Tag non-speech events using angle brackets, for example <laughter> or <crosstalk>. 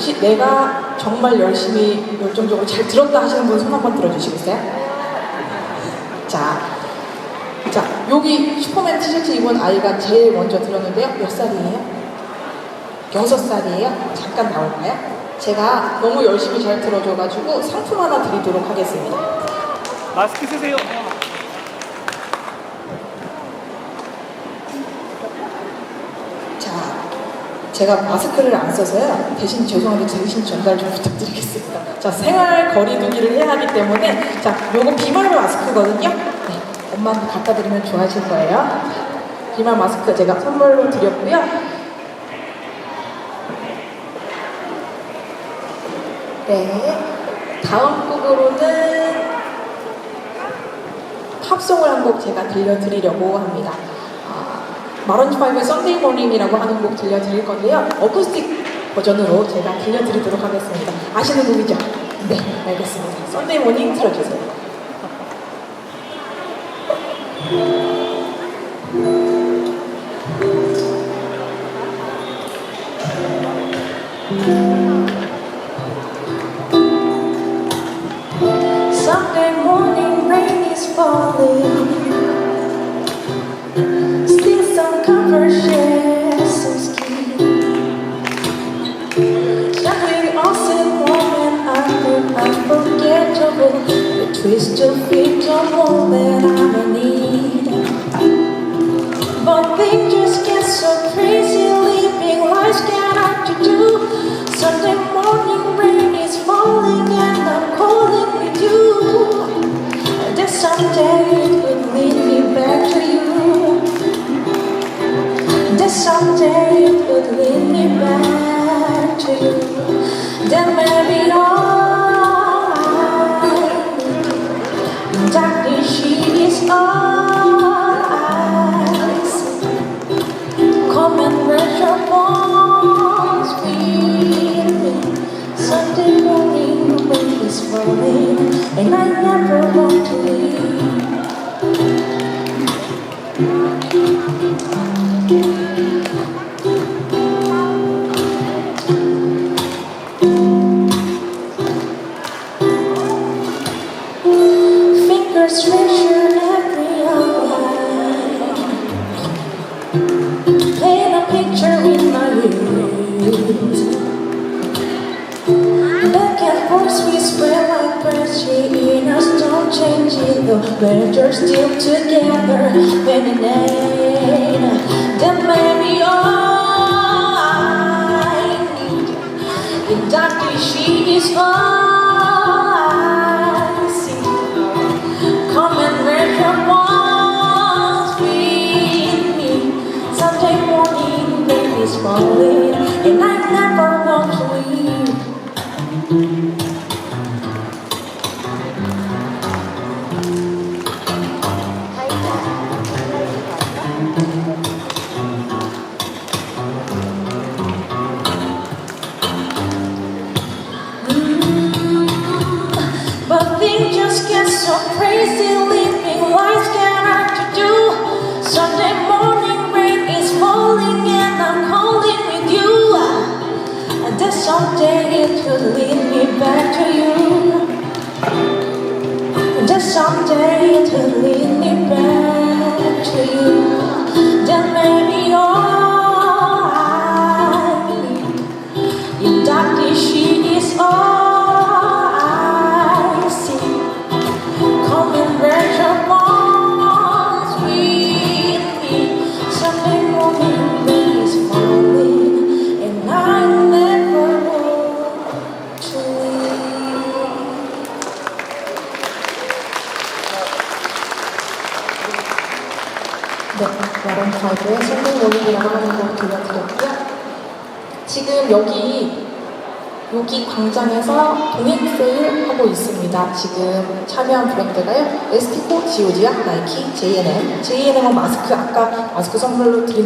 혹시 내가 정말 열심히 열정적으로 잘 들었다 하시는 분 손 한번 들어주시겠어요? 자, 자 여기 슈퍼맨 티셔츠 입은 아이가 제일 먼저 들었는데요. 몇 살이에요? 여섯 살이에요? 잠깐 나올까요? 제가 너무 열심히 잘 들어줘가지고 상품 하나 드리도록 하겠습니다. 마스크 쓰세요. 자, 제가 마스크를 안 써서요. 대신 죄송한데 대신 전달 좀 <laughs> 부탁드리겠습니다. 자, 생활 거리두기를 해야 하기 때문에 자, 요거 비말 마스크거든요. 네, 엄마한테 갖다 드리면 좋아하실 거예요. 자, 비말 마스크 제가 선물로 드렸고요. 네, 다음 곡으로는 팝송을 한 곡 제가 들려드리려고 합니다. 아, 마론파이브의 썬데이 모닝이라고 하는 곡 들려드릴 건데요. 어쿠스틱 버전으로 제가 들려드리도록 하겠습니다. 아시는 곡이죠? 네, 알겠습니다. 썬데이 모닝 틀어주세요. Sunday <laughs> twist of fate of all that I'm in need. But things just get so crazy, living life's got out to do. Sunday morning rain is falling and I'm calling with you. That someday it would lead me back to you. That someday it would lead me back Sunday morning, the wind is falling, and I never want We're still together, when it ain't. Then maybe all I need. In darkness she is all so crazy, living life's got to do. Sunday morning rain is falling and I'm calling with you. And then someday it will lead me back to you. And then someday it will lead me back 네, 마론 파이브의 성공모닝이라고 하는 곡 들려드렸고요. 지금 여기 여기 광장에서 동행 세일 하고 있습니다. 지금 참여한 브랜드가요. 에스티코, 지오지아, 나이키, J&M. J&M은 마스크 아까 마스크 선물로 드린